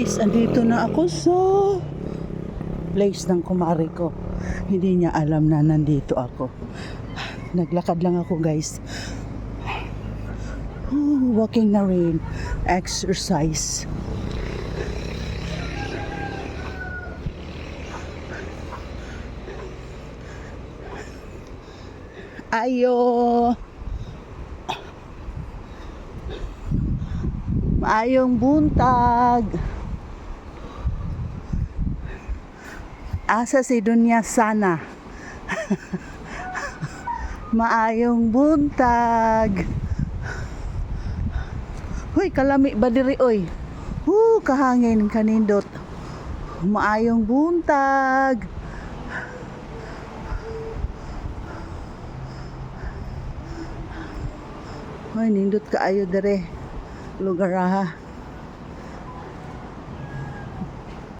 guys, andito na ako sa place ng kumari ko. Hindi niya alam na nandito ako. Naglakad lang ako guys. Oh, walking na rin. Exercise. Ayo. Maayong buntag. Asa si Dunya sana. Maayong buntag. Hoy, kalami ba diri oy? Hu, kahangin kanindot. Maayong buntag. Hoy, nindot kaayo dere. Lugar ha.